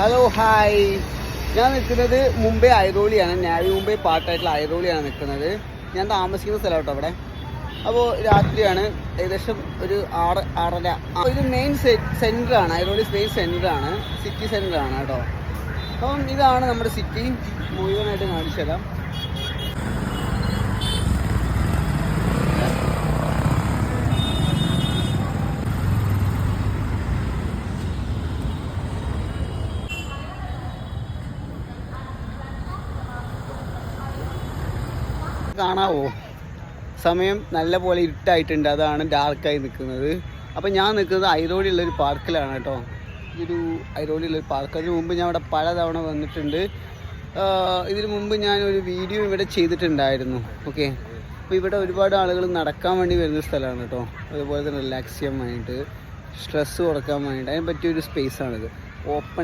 Hello hi ഞാൻ നിൽക്കുന്നത് മുംബൈ ഐറോളിയാണ്. നാവി മുംബൈ പാർട്ടായിട്ടുള്ള ഐറോളിയാണ് നിൽക്കുന്നത്. ഞാൻ താമസിക്കുന്ന സ്ഥലം കേട്ടോ അവിടെ. അപ്പോൾ രാത്രിയാണ് ഏകദേശം ഒരു ആറ് ആറര. ഇത് മെയിൻ സെന്ററാണ് ഐറോളി മെയിൻ സെന്ററാണ് സിറ്റി സെന്ററാണ് കേട്ടോ. അപ്പം ഇതാണ് നമ്മുടെ സിറ്റി മുഴുവനായിട്ട് കാണിച്ചു തരാം കാണാവോ? സമയം നല്ല പോലെ ഇരുട്ടായിട്ടുണ്ട്. അതാണ് ഡാർക്കായി നിൽക്കുന്നത്. അപ്പം ഞാൻ നിൽക്കുന്നത് ഐറോഡിലുള്ളൊരു പാർക്കിലാണ് കേട്ടോ. ഇതൊരു ഐറോഡിലുള്ളൊരു പാർക്ക്. അതിന് മുമ്പ് ഞാൻ ഇവിടെ പലതവണ വന്നിട്ടുണ്ട്. ഇതിനു മുമ്പ് ഞാൻ ഒരു വീഡിയോ ഇവിടെ ചെയ്തിട്ടുണ്ടായിരുന്നു. ഓക്കെ? അപ്പോൾ ഇവിടെ ഒരുപാട് ആളുകൾ നടക്കാൻ വേണ്ടി വരുന്ന സ്ഥലമാണ് കേട്ടോ. അതുപോലെ തന്നെ റിലാക്സ് ചെയ്യാൻ വേണ്ടിയിട്ട് സ്ട്രെസ്സ് കുറയ്ക്കാൻ വേണ്ടിയിട്ട്. അതിന് പറ്റിയൊരു സ്പേസാണിത് ഓപ്പൺ